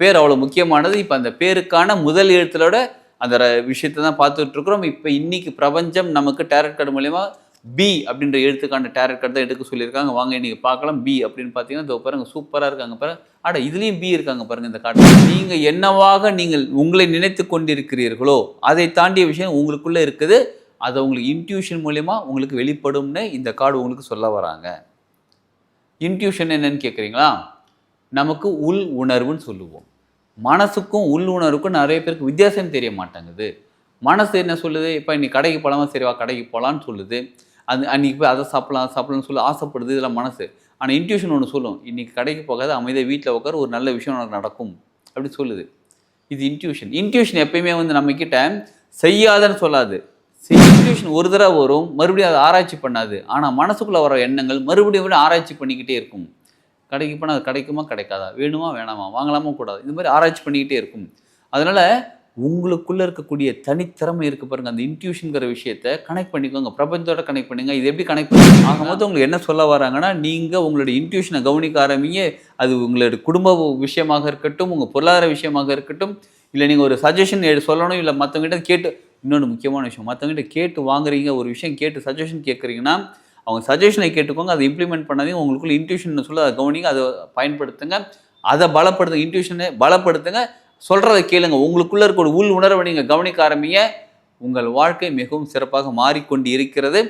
பேர் அவ்வளோ முக்கியமானது. இப்போ அந்த பேருக்கான முதல் எழுத்துலோட அந்த விஷயத்தை தான் பார்த்துட்டு இருக்கிறோம் இப்போ இன்னைக்கு பிரபஞ்சம் நமக்கு டேரட் கார்டு மூலயமா பி அப்படின்ற எழுத்துக்கான டேரட் கார்டு தான் எடுக்க சொல்லியிருக்காங்க. வாங்க இன்னைக்கு பார்க்கலாம் பி அப்படின்னு பார்த்தீங்கன்னா இதோ பாருங்க சூப்பராக இருக்காங்க பாருங்க அட இதுலேயும் பி இருக்காங்க பாருங்க இந்த கார்டு நீங்கள் என்னவாக நீங்கள் உங்களை நினைத்து கொண்டிருக்கிறீர்களோ அதை தாண்டிய விஷயம் உங்களுக்குள்ளே இருக்குது. அதை உங்களுக்கு இன்ட்யூஷன் மூலயமா உங்களுக்கு வெளிப்படும்னு இந்த கார்டு உங்களுக்கு சொல்ல வராங்க. இன்ட்யூஷன் என்னன்னு கேட்குறீங்களா நமக்கு உள் உணர்வுன்னு சொல்லுவோம். மனசுக்கும் உள் உணர்வுக்கும் நிறைய பேருக்கு வித்தியாசம் தெரிய மாட்டேங்குது. மனசு என்ன சொல்லுது? இப்போ இன்னைக்கு கடைக்கு போகலாமா சரிவா கடைக்கு போகலான்னு சொல்லுது. அது அன்றைக்கி போய் அதை சாப்பிடலாம் சாப்பிடலாம்னு சொல்லி ஆசைப்படுது இதெல்லாம் மனசு. ஆனால் இன்ட்யூஷன் ஒன்று சொல்லும். இன்னைக்கு கடைக்கு போகாத அமைதியாக வீட்டில் உட்கார ஒரு நல்ல விஷயம் உனக்கு நடக்கும் அப்படி சொல்லுது. இது இன்ட்யூஷன் இன்ட்யூஷன் எப்பயுமே வந்து நம்மக்கிட்ட செய்யாதன்னு சொல்லாது. இன்ட்யூஷன் ஒரு தடவை வரும் மறுபடியும் அதை ஆராய்ச்சி பண்ணாது. ஆனால் மனசுக்குள்ளே வர எண்ணங்கள் மறுபடியும் மறுபடியும் ஆராய்ச்சி பண்ணிக்கிட்டே இருக்கும். கடைக்கு போனால் அது கிடைக்குமா கிடைக்காதா? வேணுமா வேணாமா? வாங்கலாமா கூடாது? இந்த மாதிரி ஆராய்ச்சி பண்ணிக்கிட்டே இருக்கும். அதனால் உங்களுக்குள்ளே இருக்கக்கூடிய தனித்திறமை இருக்கு பாருங்கள் அந்த இன்ட்யூஷனுங்கிற விஷயத்த கனெக்ட் பண்ணிக்கோங்க. பிரபஞ்சத்தோட கனெக்ட் பண்ணுங்க. இது எப்படி கனெக்ட் பண்ணுங்க ஆகும்போது உங்களுக்கு என்ன சொல்ல வராங்கன்னா நீங்கள் உங்களுடைய இன்ட்யூஷனை கவனிக்க ஆரம்பிங்க. அது உங்களுடைய குடும்ப விஷயமாக இருக்கட்டும் உங்கள் பொருளாதார விஷயமாக இருக்கட்டும் இல்லை நீங்கள் ஒரு சஜஷன் சொல்லணும் இல்லை மற்றவங்ககிட்ட கேட்டு இன்னொன்று முக்கியமான விஷயம் மற்றவங்ககிட்ட கேட்டு வாங்குறீங்க ஒரு விஷயம் கேட்டு சஜஷன் கேட்குறீங்கன்னா அவங்க சஜஷனை கேட்டுக்கோங்க அதை இம்ப்ளிமெண்ட் பண்ணாதீங்க. உங்களுக்குள்ள இன்ட்யூஷன் சொல்ல அதை கவனிங்க அதை பயன்படுத்துங்க. அதை பலப்படுத்துங்க இன்ட்யூஷனை பலப்படுத்துங்க. சொல்கிறத கேளுங்க. உங்களுக்குள்ளே இருக்க ஒரு உள் உணர்வை நீங்கள் கவனிக்க ஆரம்பிங்க. உங்கள் வாழ்க்கை மிகவும் சிறப்பாக மாறிக்கொண்டு இருக்கிறது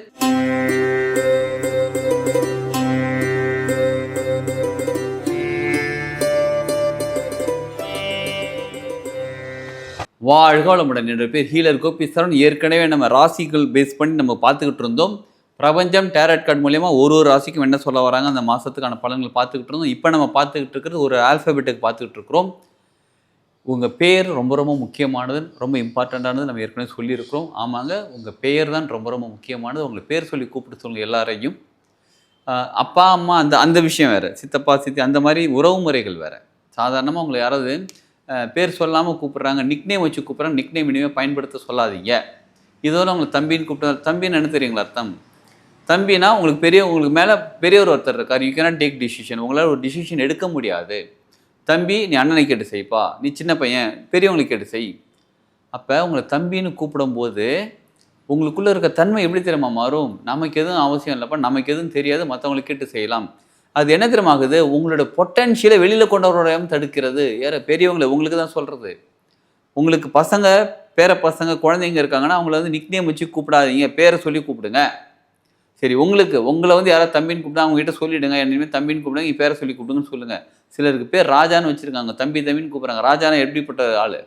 வாழ்க வளமுடன் என்ற பேர் ஹீலர் கோபி சரண். ஏற்கனவே நம்ம ராசிகள் பேஸ் பண்ணி நம்ம பார்த்துக்கிட்டு இருந்தோம். பிரபஞ்சம் டேரட் கார்டு மூலயமா ஒரு ஒரு ராசிக்கும் என்ன சொல்ல வராங்க? அந்த மாதத்துக்கான பலன்கள் பார்த்துக்கிட்டு இருந்தோம். இப்போ நம்ம பார்த்துக்கிட்டு இருக்கிறது ஒரு ஆல்ஃபபெட்டுக்கு பார்த்துக்கிட்டு இருக்கிறோம். உங்கள் பேர் ரொம்ப ரொம்ப முக்கியமானது ரொம்ப இம்பார்ட்டண்ட்டானது நம்ம ஏற்கனவே சொல்லியிருக்கிறோம். ஆமாங்க உங்கள் பெயர் தான் ரொம்ப ரொம்ப முக்கியமானது. உங்களை பேர் சொல்லி கூப்பிட்டு சொல்லுங்கள் எல்லாரையும். அப்பா அம்மா அந்த அந்த விஷயம் வேறு. சித்தப்பா சித்தி அந்த மாதிரி உறவு முறைகள் வேறு. சாதாரணமாக உங்களை யாராவது பேர் சொல்லாமல் கூப்பிட்றாங்க நிக்னேம் வச்சு கூப்பிட்றாங்க நிக்னேம் இனிமேல் பயன்படுத்த சொல்லாதீங்க. இதோட உங்களை தம்பின்னு கூப்பிட்டு தம்பின்னு என்ன தெரியுங்களா அர்த்தம்? தம்பினா உங்களுக்கு பெரிய உங்களுக்கு மேலே பெரியவர் ஒருத்தர் இருக்கார். யூ கேனாட் டேக் டிசிஷன் உங்களால் ஒரு டிசிஷன் எடுக்க முடியாது. தம்பி நீ அண்ணனை கேட்டு செய்ப்பா. நீ சின்ன பையன். பெரியவங்களுக்கு கேட்டு செய். அப்போ உங்களை தம்பின்னு கூப்பிடும்போது உங்களுக்குள்ளே இருக்க தன்மை எப்படி தெரியுமா மாறும்? நமக்கு எதுவும் அவசியம் இல்லைப்பா. நமக்கு எதுவும் தெரியாது. மற்றவங்களுக்கு கேட்டு செய்யலாம். அது என்ன தெரியுமா ஆகுது? உங்களோட பொட்டன்ஷியலை வெளியில் கொண்டு தடுக்கிறது. ஏற பெரியவங்களை உங்களுக்கு தான் சொல்கிறது உங்களுக்கு பசங்க பேர பசங்க குழந்தைங்க இருக்காங்கன்னா அவங்கள வந்து நிக்னேம் வச்சு கூப்பிடாதீங்க. பேரை சொல்லி கூப்பிடுங்க. சரி உங்களுக்கு உங்களை வந்து யாராவது தம்பின்னு கூப்பிட்டா அவங்ககிட்ட சொல்லிவிடுங்க சொல்லிடுங்க தம்பின்னு கூப்பிடுங்க பேரை சொல்லி கூப்பிடுங்கன்னு சொல்லுங்கள் சிலருக்கு பேர் ராஜான்னு வச்சுருக்காங்க. தம்பி தம்பின்னு கூப்பிட்றாங்க. ராஜானா எப்படிப்பட்ட ஆள்?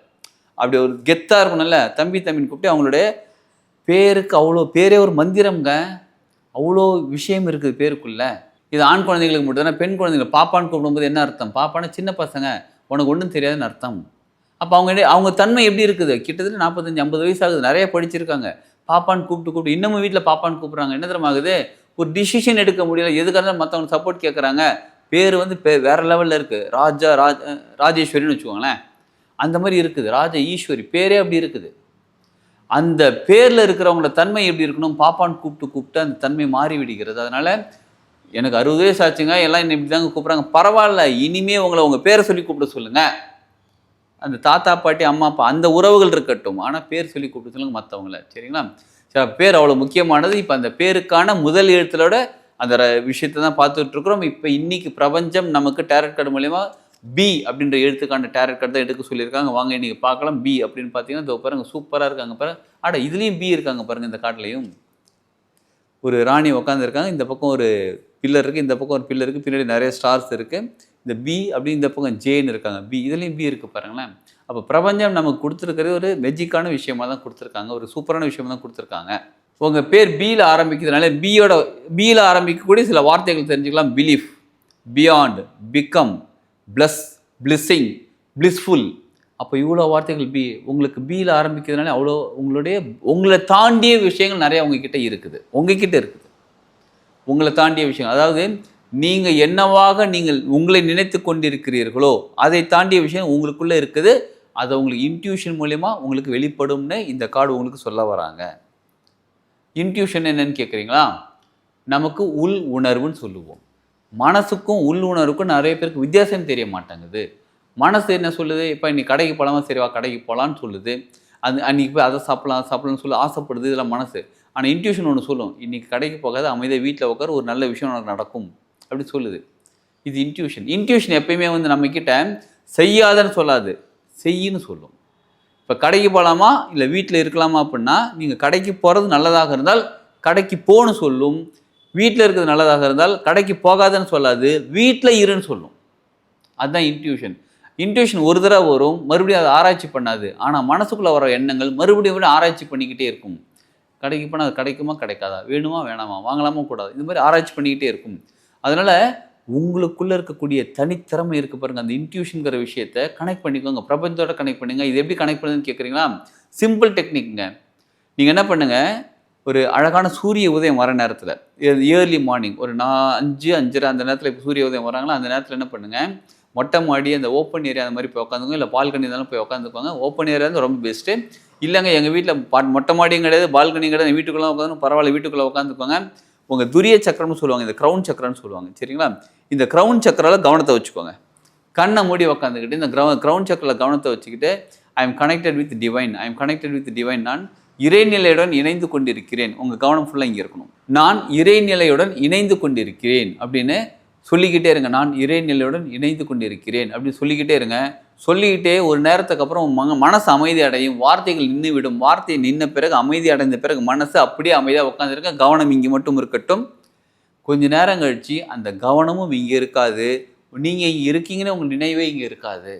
அப்படி ஒரு கெத்தாக இருக்கணும்ல. தம்பி தம்பின்னு கூப்பிட்டு அவங்களுடைய பேருக்கு அவ்வளோ பேரே ஒரு மந்திரம்ங்க. அவ்வளோ விஷயம் இருக்குது பேருக்குள்ள. இது ஆண் குழந்தைங்களுக்கு மட்டும் தானே பெண் குழந்தைங்களுக்கு பாப்பான்னு கூப்பிடும்போது என்ன அர்த்தம்? பாப்பான்னா சின்ன பசங்க. உனக்கு ஒன்றும் தெரியாதுன்னு அர்த்தம். அப்போ அவங்க அவங்க தன்மை எப்படி இருக்குது? கிட்டத்தட்ட நாற்பத்தஞ்சு ஐம்பது வயசு ஆகுது. நிறைய படிச்சிருக்காங்க. பாப்பான்னு கூப்பிட்டு கூப்பிட்டு இன்னமும் வீட்டில் பாப்பான்னு கூப்பிட்றாங்க. என்ன தெரியுமா ஆகுது? ஒரு டிசிஷன் எடுக்க முடியல. எதுக்காக இருந்தாலும் மற்றவங்க சப்போர்ட் கேட்குறாங்க பேர் வந்து பே வேறு லெவலில் இருக்குது ராஜா ராஜ் ராஜேஸ்வரின்னு வச்சுக்கோங்களேன். அந்த மாதிரி இருக்குது. ராஜ ஈஸ்வரி பேரே அப்படி இருக்குது. அந்த பேரில் இருக்கிறவங்களோட தன்மை எப்படி இருக்கணும்? பாப்பான்னு கூப்பிட்டு கூப்பிட்டு அந்த தன்மை மாறி விடுகிறது. அதனால் எனக்கு அறுபது வயசு ஆச்சுங்க. எல்லாம் என்ன இப்படி தாங்க கூப்பிட்றாங்க. பரவாயில்ல. இனிமே உங்களை உங்கள் பேரை சொல்லி கூப்பிட சொல்லுங்கள் அந்த தாத்தா பாட்டி அம்மா அப்பா அந்த உறவுகள் இருக்கட்டும். ஆனால் பேர் சொல்லி கூப்பிட்டு சொல்லுங்க மற்றவங்கள சரிங்களா? சரி பேர் அவ்வளோ முக்கியமானது. இப்போ அந்த பேருக்கான முதல் எழுத்துலோட அந்த விஷயத்த விஷயத்தை தான் பார்த்துட்டு இருக்கிறோம் இப்போ இன்னைக்கு பிரபஞ்சம் நமக்கு டேரட் கார்டு மூலயமா பி அப்படின்ற எழுத்துக்கான டேரட் கார்டு தான் எடுக்க சொல்லியிருக்காங்க. வாங்க இன்னைக்கு பார்க்கலாம். பி அப்படின்னு பார்த்தீங்கன்னா இதோ பாருங்க சூப்பராக இருக்காங்க பாருங்க ஆட இதுலேயும் பி இருக்காங்க பாருங்க இந்த காட்டிலையும் ஒரு ராணி உட்காந்துருக்காங்க இந்த பக்கம் ஒரு பில்லர் இருக்குது இந்த பக்கம் ஒரு பில்லர் இருக்குது பின்னாடி நிறைய ஸ்டார்ஸ் இருக்குது இந்த பி அப்படி இந்த பக்கம் ஜேன்னு இருக்காங்க. பி இதுலேயும் பி இருக்குது பாருங்களேன். அப்போ பிரபஞ்சம் நமக்கு கொடுத்துருக்கிறது ஒரு மெஜிக்கான விஷயமா தான் கொடுத்துருக்காங்க. ஒரு சூப்பரான விஷயமாக தான் கொடுத்துருக்காங்க. உங்கள் பேர் பியில் ஆரம்பிக்கிறதுனால பியோட பியில் ஆரம்பிக்கக்கூடிய சில வார்த்தைகள் தெரிஞ்சுக்கலாம். Belief beyond become bless blessing blissful அப்போ இவ்வளோ வார்த்தைகள் பி உங்களுக்கு பியில் ஆரம்பிக்கிறதுனால அவ்வளோ உங்களுடைய உங்களை தாண்டிய விஷயங்கள் நிறைய உங்ககிட்ட இருக்குது. உங்ககிட்ட இருக்குது. உங்களை தாண்டிய விஷயம் அதாவது நீங்கள் என்னவாக நீங்கள் உங்களை நினைத்து கொண்டிருக்கிறீர்களோ அதை தாண்டிய விஷயம் உங்களுக்குள்ளே இருக்குது. அதை உங்களுக்கு இன்ட்யூஷன் மூலயமா உங்களுக்கு வெளிப்படும்னு இந்த கார்டு உங்களுக்கு சொல்ல வராங்க. இன்ட்யூஷன் என்னன்னு கேட்குறீங்களா நமக்கு உள் உணர்வுன்னு சொல்லுவோம். மனசுக்கும் உள் உணர்வுக்கும் நிறைய பேருக்கு வித்தியாசம் தெரிய மாட்டேங்குது. மனசு என்ன சொல்லுது? இப்போ இன்னைக்கு கடைக்கு போகலாமா சரி வா கடைக்கு போகலான்னு சொல்லுது. அது அன்றைக்கி போய் அதை சாப்பிடலாம் அதை சாப்பிடலாம்னு சொல்லி ஆசைப்படுது. இதெல்லாம் மனசு. ஆனால் இன்ட்யூஷன் ஒன்று சொல்லும். இன்னைக்கு கடைக்கு போகாத அமைதியாக வீட்டில் உட்கார ஒரு நல்ல விஷயம் உனக்கு நடக்கும். அப்படி சொல்லுது. இது இன்ட்யூஷன் இன்ட்யூஷன் எப்பயுமே வந்து நம்மக்கிட்ட செய்யாதன்னு சொல்லாது. செய்யின்னு சொல்லும். இப்போ கடைக்கு போகலாமா இல்லை வீட்டில் இருக்கலாமா அப்படின்னா நீங்கள் கடைக்கு போகிறது நல்லதாக இருந்தால் கடைக்கு போன்னு சொல்லும். வீட்டில் இருக்கிறது நல்லதாக இருந்தால் கடைக்கு போகாதன்னு சொல்லாது. வீட்டில் இருன்னு சொல்லும். அதுதான் இன்ட்யூஷன் இன்ட்யூஷன் ஒரு தடவை வரும் மறுபடியும் அதை ஆராய்ச்சி பண்ணாது. ஆனால் மனசுக்குள்ளே வர எண்ணங்கள் மறுபடியும் விட ஆராய்ச்சி பண்ணிக்கிட்டே இருக்கும். கடைக்கு போனால் அது கிடைக்குமா? கிடைக்காதா? வேணுமா? வேணாமா? வாங்கலாமா? கூடாது? இந்த மாதிரி ஆராய்ச்சி பண்ணிக்கிட்டே இருக்கும். அதனால் உங்களுக்குள்ளே இருக்கக்கூடிய தனித்திறமை இருக்க பாருங்கள் அந்த இன்ட்யூஷனுங்கிற விஷயத்த கனெக்ட் பண்ணிக்கோங்க. பிரபஞ்சத்தோட கனெக்ட் பண்ணுங்க. இது எப்படி கனெக்ட் பண்ணுதுன்னு கேட்குறீங்களா சிம்பிள் டெக்னிக்ங்க நீங்கள் என்ன பண்ணுங்கள் ஒரு அழகான சூரிய உதயம் வர நேரத்தில் இயர்லி மார்னிங் ஒரு நான் அஞ்சு அஞ்சரை அந்த நேரத்தில் இப்போ சூரிய உதயம் வராங்களா? அந்த நேரத்தில் என்ன பண்ணுங்கள் மொட்டை மாடி அந்த ஓப்பன் ஏரியா அந்த மாதிரி போய் உட்காந்துக்கோங்க இல்லை பால்கனி இருந்தாலும் போய் உட்காந்துக்கோங்க ஓப்பன் ஏரியா வந்து ரொம்ப பெஸ்ட்டு இல்லைங்க எங்கள் வீட்டில் பா மொட்டை மாடியும் கிடையாது பால்கனியும் கிடையாது. வீட்டுக்குள்ளே உட்காந்து பரவாயில்ல வீட்டுக்குள்ளே உட்காந்துக்கோங்க உங்கள் துரிய சக்கரம்னு சொல்லுவாங்க இந்த க்ரௌன் சக்கரம்னு சொல்லுவாங்க சரிங்களா? இந்த க்ரௌன் சக்கரால கவனத்தை வச்சுக்கோங்க. கண்ணை மூடி உக்காந்துக்கிட்டு இந்த க்ரௌ க்ரௌன் சக்கரில் கவனத்தை வச்சுக்கிட்டு I am connected with divine I am connected with divine நான் இறைநிலையுடன் இணைந்து கொண்டிருக்கிறேன். உங்கள் கவனம் ஃபுல்லாக இங்கே இருக்கணும். நான் இறைநிலையுடன் இணைந்து கொண்டிருக்கிறேன் அப்படின்னு சொல்லிக்கிட்டே இருங்க. நான் இறைநிலையுடன் இணைந்து கொண்டிருக்கிறேன் அப்படின்னு சொல்லிக்கிட்டே இருங்க. சொல்லிக்கிட்டே ஒரு நேரத்துக்கு அப்புறம் மங்க மன மனசு அமைதி அடையும். வார்த்தைகள் நின்று விடும் வார்த்தை நின்ன பிறகு அமைதி அடைந்த பிறகு மனசு அப்படியே அமைதியாக உட்காந்துருக்க கவனம் இங்கே மட்டும் இருக்கட்டும். கொஞ்ச நேரம் கழித்து அந்த கவனமும் இங்கே இருக்காது. நீங்கள் இங்கே இருக்கீங்கன்னு உங்கள் நினைவே இங்கே இருக்காது.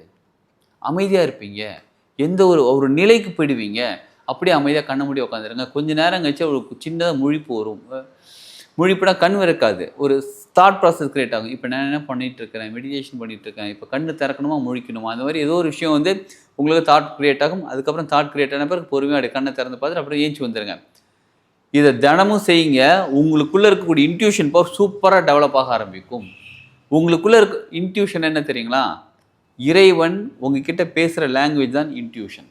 அமைதியாக இருப்பீங்க. எந்த ஒரு ஒரு நிலைக்கு போயிடுவீங்க. அப்படியே அமைதியாக கண்ண மூடி உட்காந்துருங்க கொஞ்ச நேரம் கழிச்சு ஒரு சின்னதாக முழிப்பு வரும். முழிப்படா கண் இருக்காது ஒரு தாட் ப்ராசஸ் கிரியேட் ஆகும். இப்போ நான் என்ன பண்ணிட்டு இருக்கிறேன் மெடிடேஷன் பண்ணிட்டு இருக்கேன் இப்போ கண்ணு திறக்கணுமா? முழிக்கணுமா? அந்த மாதிரி ஏதோ ஒரு விஷயம் வந்து உங்களுக்கு தாட் கிரியேட் ஆகும். அதுக்கப்புறம் தாட் கிரியேட் ஆன பிறகு பொறுமையாக அப்படியே கண்ணை திறந்து பார்த்துட்டு அப்புறம் ஏஞ்சி வந்துடுங்க இதை தினமும் செய்யுங்க. உங்களுக்குள்ளே இருக்கக்கூடிய இன்ட்யூஷன் பவர் சூப்பராக டெவலப் ஆக ஆரம்பிக்கும். உங்களுக்குள்ளே இருக்க இன்ட்யூஷன் என்ன தெரியுங்களா? இறைவன் உங்ககிட்ட பேசுகிற லாங்குவேஜ் தான் இன்ட்யூஷன்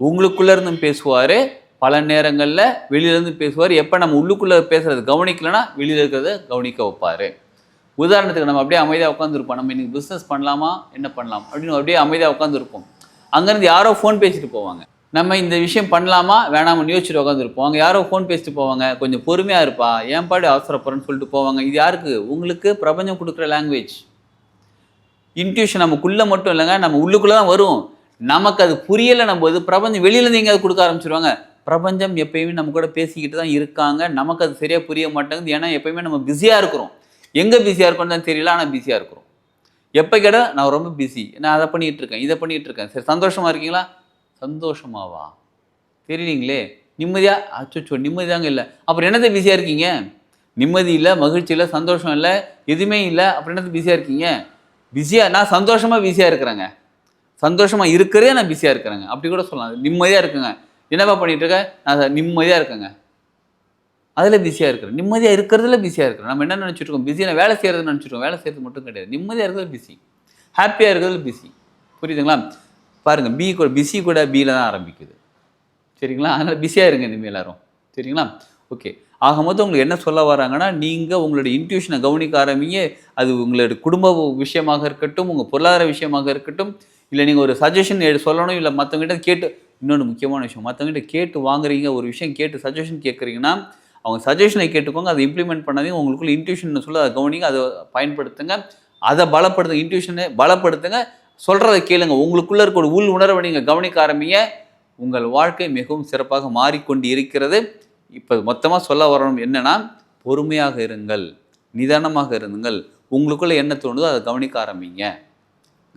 உங்களுக்குள்ளே இருந்தும் பேசுவார். பல நேரங்களில் வெளியிலேருந்து பேசுவார். எப்போ நம்ம உள்ளுக்குள்ளே பேசுறது கவனிக்கலைன்னா வெளியில் இருக்கிறத கவனிக்க வைப்பார். உதாரணத்துக்கு நம்ம அப்படியே அமைதியாக உட்காந்துருப்போம் நம்ம இன்றைக்கி பிஸ்னஸ் பண்ணலாமா? என்ன பண்ணலாம்? அப்படின்னு அப்படியே அமைதியாக உட்காந்துருப்போம் அங்கேருந்து யாரோ ஃபோன் பேசிட்டு போவாங்க. நம்ம இந்த விஷயம் பண்ணலாமா? வேணாமல் யோசிச்சுட்டு உட்காந்துருப்போம் அங்கே யாரோ ஃபோன் பேசிட்டு போவாங்க. கொஞ்சம் பொறுமையாக இருப்பா. ஏன் பாடு அவசரப்படுறேன்னு சொல்லிட்டு போவாங்க. இது யாருக்கு? உங்களுக்கு பிரபஞ்சம் கொடுக்குற லாங்குவேஜ் இன்ட்யூஷன் நமக்குள்ளே மட்டும் இல்லைங்க. நம்ம உள்ளுக்குள்ளே தான் வரும். நமக்கு அது புரியலை நம்ம போது பிரபஞ்சம் வெளியிலேருந்து எங்கேயாவது கொடுக்க ஆரம்பிச்சிருவாங்க. பிரபஞ்சம் எப்பயுமே நம்ம கூட பேசிக்கிட்டு தான் இருக்காங்க. நமக்கு அது சரியாக புரிய மாட்டேங்குது. ஏன்னா எப்பயுமே நம்ம பிஸியாக இருக்கிறோம். எங்கே பிஸியாக இருக்கோம்னு தான் தெரியல. ஆனால் பிஸியாக இருக்கிறோம். எப்போ கேட்டால் நான் ரொம்ப பிஸி நான் அதை பண்ணிகிட்டு இருக்கேன் இதை பண்ணிகிட்டு இருக்கேன். சரி சந்தோஷமாக இருக்கீங்களா? சந்தோஷமாவா? தெரியலீங்களே. நிம்மதியாக அச்சோ நிம்மதியாங்க இல்லை. அப்புறம் என்னது பிஸியாக இருக்கீங்க? நிம்மதி இல்லை மகிழ்ச்சி இல்லை சந்தோஷம் இல்லை எதுவுமே இல்லை. அப்புறம் என்னது பிஸியாக இருக்கீங்க? பிஸியாக நான் சந்தோஷமாக பிஸியாக இருக்கிறேங்க. சந்தோஷமாக இருக்கிறதே நான் பிஸியாக இருக்கிறேங்க. அப்படி கூட சொல்லலாம். நிம்மதியாக இருக்குங்க. என்னப்பா பண்ணிட்டு இருக்க நான் நிம்மதியாக இருக்கேங்க. அதில் பிஸியாக இருக்கிறேன். நிம்மதியாக இருக்கிறதுல பிஸியாக இருக்கிறேன். நம்ம என்ன நினச்சிட்டு இருக்கோம்? பிஸியாக வேலை செய்கிறது நினச்சிருக்கோம் வேலை செய்கிறது மட்டும் கிடையாது. நிம்மதியாக இருக்கிறது பிஸி ஹாப்பியாக இருக்கிறது பிஸி புரியுதுங்களா? பாருங்கள் பி கூட பிஸி கூட பியில் தான் ஆரம்பிக்குது. சரிங்களா? அதனால் பிஸியாக இருங்க இனிமேல் எல்லாரும். சரிங்களா? ஓகே ஆக மொத்தம் உங்களுக்கு என்ன சொல்ல வராங்கன்னா நீங்கள் உங்களுடைய இன்ட்யூஷனை கவனிக்க ஆரம்பிங்க. அது உங்களுடைய குடும்ப விஷயமாக இருக்கட்டும் உங்கள் பொருளாதார விஷயமாக இருக்கட்டும் இல்லை நீங்கள் ஒரு சஜஷன் சொல்லணும் இல்லை மற்றவங்ககிட்ட கேட்டு இன்னொன்று முக்கியமான விஷயம். மற்றவங்ககிட்ட கேட்டு வாங்குறீங்க ஒரு விஷயம் கேட்டு சஜஷன் கேட்குறீங்கன்னா அவங்க சஜஷனை கேட்டுக்கோங்க அதை இம்ப்ளிமெண்ட் பண்ணாதீங்க உங்களுக்குள்ள இன்ட்யூஷன் சொல்ல அதை கவனிங்க அதை பயன்படுத்துங்க அதை பலப்படுத்துங்க இன்ட்யூஷனை பலப்படுத்துங்க சொல்கிறத கேளுங்க. உங்களுக்குள்ளே இருக்க ஒரு உள் உணர்வை நீங்கள் கவனிக்க ஆரம்பிங்க. உங்கள் வாழ்க்கை மிகவும் சிறப்பாக மாறிக்கொண்டு இருக்கிறது இப்போ மொத்தமாக சொல்ல வரணும் என்னன்னா பொறுமையாக இருங்கள் நிதானமாக இருங்கள். உங்களுக்குள்ளே என்ன தோணுதோ அதை கவனிக்க ஆரம்பிங்க.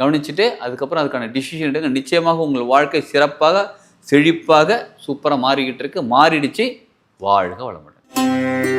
கவனிச்சுட்டு அதுக்கப்புறம் அதுக்கான டிசிஷன் எடுங்க. நிச்சயமாக உங்கள் வாழ்க்கை சிறப்பாக செழிப்பாக சூப்பராக மாறிக்கிட்டு இருக்கு. மாறிடுச்சு. வாழ்க வளமுடன்.